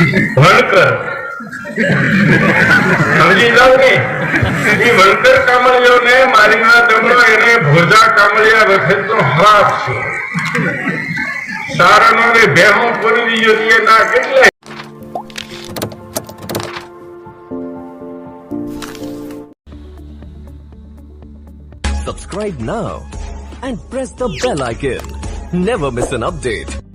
વણકર સમજી જાવ ને એ વણકર કામળીઓને મારીના દમણો એને ભોજા કામળિયા વખતનો હરાપ છે સારણો ને ભેહો પૂરી દીધો છે ના કેટલાય Subscribe now and press the bell icon. Never miss an update.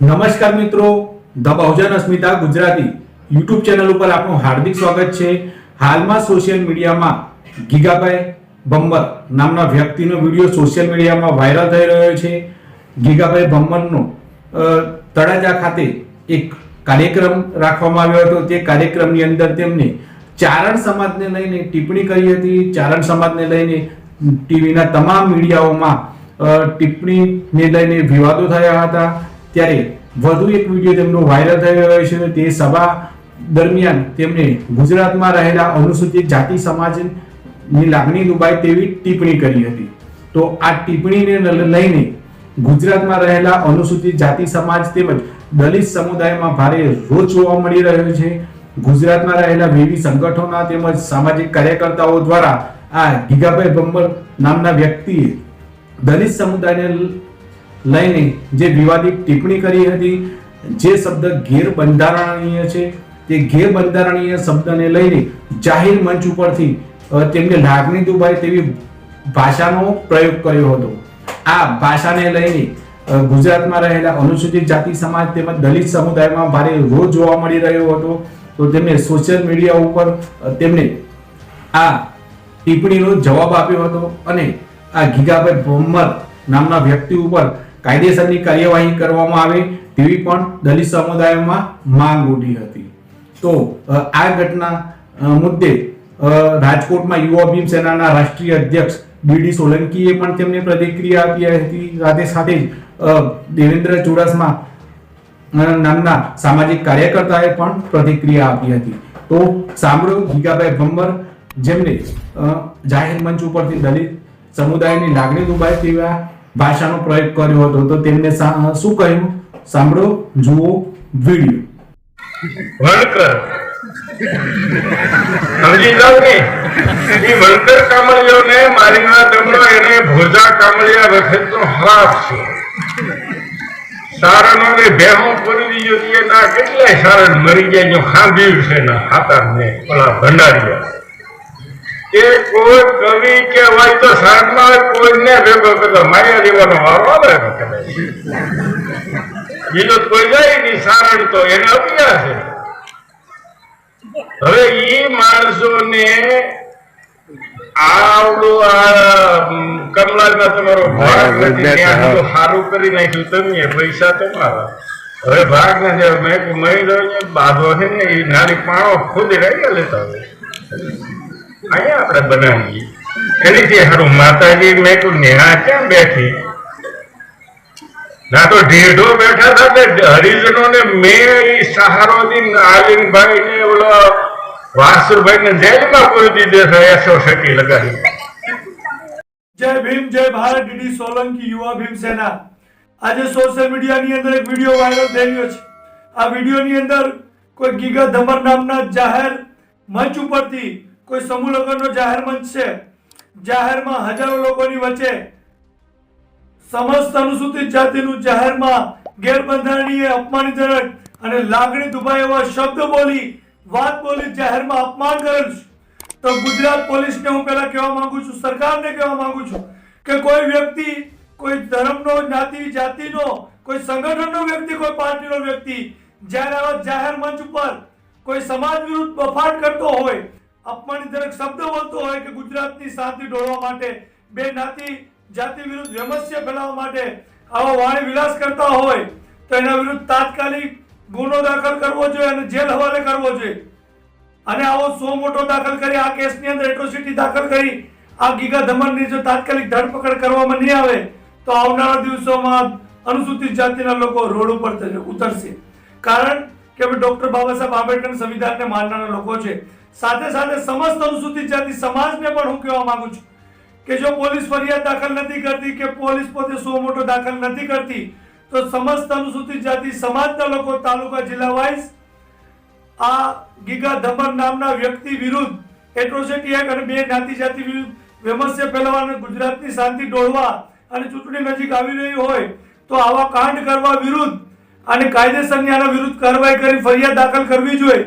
નમસ્કાર મિત્રો, the Bahujan Asmita Gujarati YouTube channel ઉપર આપનું હાર્દિક સ્વાગત છે. હાલમાં સોશિયલ મીડિયામાં ગીગાભાઈ બંબર નામના વ્યક્તિનો વીડિયો સોશિયલ મીડિયામાં વાયરલ થઈ રહ્યો છે. ગીગાભાઈ બંબરનો તળાજા ખાતે એક કાર્યક્રમ રાખવામાં આવ્યો હતો. તે કાર્યક્રમની અંદર તેમને ચારણ સમાજને લઈને ટિપ્પણી કરી હતી. ચારણ સમાજને લઈને ટીવીના તમામ મીડિયાઓમાં ટિપ્પણીને લઈને વિવાદો થયા હતા. ત્યારે વધુ એક વીડિયો તેમનો વાયરલ થઈ રહ્યો છે તે સભા દરમિયાન તેમણે ગુજરાતમાં રહેલા અનુસૂચિત જાતિ સમાજની લાગણી દુબાય તેવી ટિપ્પણી કરી હતી. તો આ ટિપ્પણીને લઈને ગુજરાતમાં રહેલા અનુસૂચિત જાતિ સમાજ તેમજ દલિત સમુદાયમાં ભારે રોષ જોવા મળી રહ્યો છે. ગુજરાતમાં રહેલા વિવિધ સંગઠનોના તેમજ સામાજિક કાર્યકર્તાઓ દ્વારા આ ગીગાભાઈ ભંબર નામના વ્યક્તિએ દલિત સમુદાયને લઈને જે વિવાદિત ટિપ્પણી કરી હતી, જે શબ્દ ગેરબંધારણીય છે, તે ગેરબંધારણીય શબ્દને લઈને જાહેર મંચ ઉપરથી તેમને લાગણી દુભાય તેવી ભાષાનો પ્રયોગ કર્યો હતો. આ ભાષાને લઈને ગુજરાતમાં રહેલા અનુસૂચિત જાતિ સમાજ તેમજ દલિત સમુદાયમાં ભારે રોજ જોવા મળી રહ્યો હતો. તો તેમણે સોશિયલ મીડિયા ઉપર તેમણે આ ટિપ્પણીનો જવાબ આપ્યો હતો અને આ ગીગાભાઈ ભોમર નામના વ્યક્તિ ઉપર કાયદેસરની કાર્યવાહી કરવામાં આવે તેવી પણ દલિત સમુદાયમાં માંગ ઉઠી હતી. તો આ ઘટના મુદ્દે રાજકોટમાં યુવા ભીમ સેનાના રાષ્ટ્રીય અધ્યક્ષ બીડી સોલંકીએ પણ તેમને પ્રતિક્રિયા આપી હતી. સાથે સાથે જ દેવેન્દ્ર ચુડાસમા નામના સામાજિક કાર્યકર્તાએ પણ પ્રતિક્રિયા આપી હતી. તો, સાંભળો ગીગાભાઈ ભંબર જેમને જાહેર મંચ ઉપરથી દલિત સમુદાયની લાગણી દુભાય તેવા ભાષાનો પ્રયોગ કર્યો હતો તો તેમને શું કહ્યું? સાંભળો, જુઓ વીડિયો ને? એ વણકર એને ભોજા કામળિયા વખતનો હાથ છે. સારણો ને ભેહો પૂરી દીધો છે, ના કેટલાય સારણ મરી જાય, જો ખાંભ્યું છે ના હાથા ને ઓલા ભંડારીયા એ કોઈ કવિ કે હોય તો સારમાં કોઈને ભેગો કરતો માર્યા દેવાનો વારો આવે બીજો કોઈ જાય નહીં સારણ તો એને અભ્યાસ છે. હવે ઈ માણસોને આવડું આ કમલાના તમારો ભાગ નથી સારું કરી નાખ્યું તમે પૈસા તમારા હવે ભાગ નથી મેં મહિનો ને બાધો છે ને એ નાની પાણો ખુદ રહ્યા લેતા હોય. અહીંયા આપણે બનાવીએ. એટલે જે હારું માતાજી મેં તું નેહા ક્યાં બેઠી? ના તો ઢેઢો બેઠા હતા તે હરિજનો ને મેં ઈ સહારો દીન આલિંગભાઈ ને ઓલો વાસુરભાઈ ને જેલમાં પૂરી દીધે છે એસો સટી લગાડી. જય ભીમ, જય ભારત, ડીડી સોલંકી, યુવા ભીમ સેના. આજે સોશિયલ મીડિયાની અંદર એક વીડિયો વાયરલ થઈ રહ્યો છે. આ વિડીયોની અંદર કોઈ ગીગા ધમર નામના જાહેર મંચ ઉપરથી કોઈ સમૂહ લગ્નનો જાહેર મંચ છે, જાહેરમાં હજારો લોકોની વચ્ચે સમસ્ત અનુસૂચિત જાતિનું જાહેરમાં ગેરબંધારણીય, અપમાનજનક અને લાગણી દુભાય એવા શબ્દ બોલી, વાત બોલી જાહેરમાં અપમાન કરેલ તો ગુજરાત પોલીસને હું પહેલા કહેવા માંગુ છું, સરકારને કહેવા માંગુ છું કે કોઈ વ્યક્તિ, કોઈ ધર્મનો જ્ઞાતિ જાતિનો, કોઈ સંગઠનનો વ્યક્તિ, કોઈ પાર્ટીનો વ્યક્તિ જ્યારે આવા જાહેર મંચ ઉપર કોઈ સમાજ વિરુદ્ધ બફાટ કરતો હોય અપમાનજનક શબ્દ બોલતો હોય કે ગુજરાતની શાંતિ ડોળવા માટે, બે જ્ઞાતિ જાતિ વિરુદ્ધ વ્યમસ્ય ફેલાવવા માટે આવા વાણી વિલાસ કરતા હોય, તો એના વિરુદ્ધ તાત્કાલિક ગુનો દાખલ કરવો જોઈએ અને જેલ હવાલે કરવો જોઈએ. અને આવો સો મોટો દાખલ કરી, આ કેસની અંદર એટ્રોસિટી દાખલ કરી, આ ગીગા ધમનની જો તાત્કાલિક ધરપકડ કરવામાં નહીં આવે, તો આવનારા દિવસોમાં અનુસૂચિત જાતિના લોકો રોડ ઉપર ઉતરશે. કારણ કે ડોક્ટર બાબા સાહેબ આંબેડકર સંવિધાનને માનનારા લોકો છે. સાથે સાથે સમસ્ત અનુસૂચિત જાતિ સમાજને પણ હું કહેવા માંગુ છું કે જો પોલીસ ફરિયાદ દાખલ નથી કરતી કે પોલીસ પોતે સો મોટો દાખલ નથી કરતી, તો સમસ્ત અનુસૂચિત જાતિ સમાજના લોકો તાલુકા જિલ્લા વાઇઝ આ ગીગા ધમર નામના વ્યક્તિ વિરુદ્ધ એટ્રોસિટી એક્ટ અને બે જ્ઞાતિ જાતિ વિરુદ્ધ વેમસ્ય ફેલાવવા ગુજરાતની શાંતિ ડોળવા અને ચૂંટણી નજીક આવી રહી હોય, તો આવા કાંડ કરવા વિરુદ્ધ અને કાયદેસરની આના વિરુદ્ધ કાર્યવાહી કરી ફરિયાદ દાખલ કરવી જોઈએ.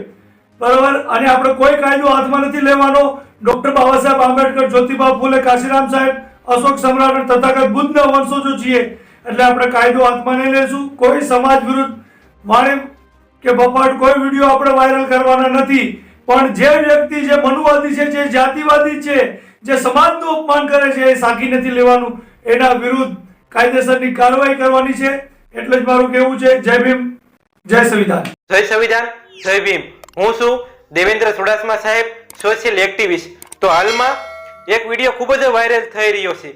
બરાબર? અને આપણે કોઈ કાયદો હાથમાં નથી લેવાનો. ડોક્ટર બાબા સાહેબ આંબેડકર જ્યોતિબા ફૂલે, કાશીરામ સાહેબ, અશોક સમ્રાટ અને તથાગત બુદ્ધના વંશોજો છીએ. એટલે આપણે કાયદો હાથમાં નહીં લેશું કોઈ સમાજ વિરુદ્ધ વાણી કે બપાટ કોઈ વીડિયો આપણે વાયરલ કરવાના નથી. પણ જે વ્યક્તિ, જે મનુવાદી છે, જે જાતિવાદી છે, જે સમાજનું અપમાન કરે છે, એ સાકી નથી લેવાનું. એના વિરુદ્ધ કાયદેસરની કાર્યવાહી કરવાની છે. એટલે જ મારું કહેવું છે, જય ભીમ, જય સંવિધાન. જય સંવિધાન, જય ભીમ. હું છું દેવેન્દ્ર ચુડાસમા સાહેબ સોશિયલ એક્ટિવિસ્ટ તો હાલમાં એક વીડિયો ખૂબ જ વાયરલ થઈ રહ્યો છે.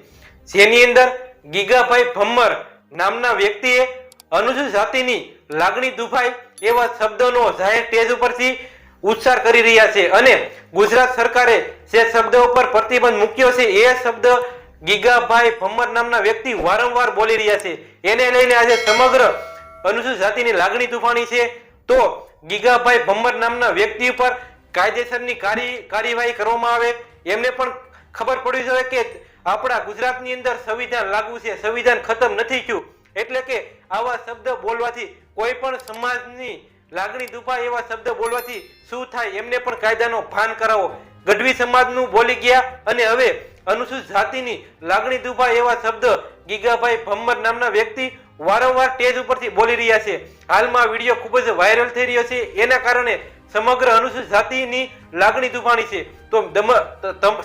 જેની અંદર ગીગાભાઈ ભમ્મર નામના વ્યક્તિએ અનુસૂચિત જાતિની લાગણી દુભાઈ એવા શબ્દોનો જાહેર સ્ટેજ ઉપરથી ઉચ્ચાર કરી રહ્યા છે. અને ગુજરાત સરકારે જે શબ્દ ઉપર પ્રતિબંધ મૂક્યો છે, એ શબ્દ ગીગાભાઈ ભમ્મર નામના વ્યક્તિ વારંવાર બોલી રહ્યા છે. એને લઈને આજે સમગ્ર અનુસૂચિત જાતિની લાગણી તૂફાની છે. તો ગીગાભાઈ ભમ્મર નામના વ્યક્તિ ઉપર કાયદેસરની કાર્ય કાર્યવાહી કરવામાં આવે. એમને પણ ખબર પડવી જોઈએ કે આપણા ગુજરાતની અંદર સંવિધાન લાગુ છે. સંવિધાન ખતમ નથી થયું. એટલે કે આવા શબ્દ બોલવાથી કોઈ પણ સમાજની લાગણી દુભાય એવા શબ્દ બોલવાથી શું થાય એમને પણ કાયદાનો ભાન કરાવો. ગઢવી સમાજનું બોલી ગયા અને હવે અનુસૂચિત જાતિની લાગણી દુભાય એવા શબ્દ ગીગાભાઈ ભમ્મર નામના વ્યક્તિ વારંવાર સ્ટેજ ઉપરથી બોલી રહ્યા છે. હાલમાં વીડિયો ખૂબ જ વાયરલ થઈ રહ્યો છે. એના કારણે સમગ્ર અનુસૂચિત જાતિની લાગણી દુભાણી છે. તો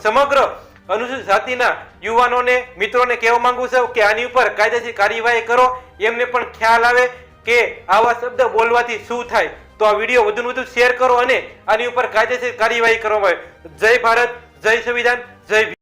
સમગ્ર અનુસૂચિત જાતિના યુવાનોને, મિત્રોને કહેવા માંગુ છું કે આની ઉપર કાયદેસર કાર્યવાહી કરો. એમને પણ ખ્યાલ આવે કે આવા શબ્દ બોલવાથી શું થાય. તો આ વીડિયો વધુ વધુ શેર કરો અને આની ઉપર કાયદેસર કાર્યવાહી કરવામાં આવે. જય ભારત, જય સંવિધાન, જય.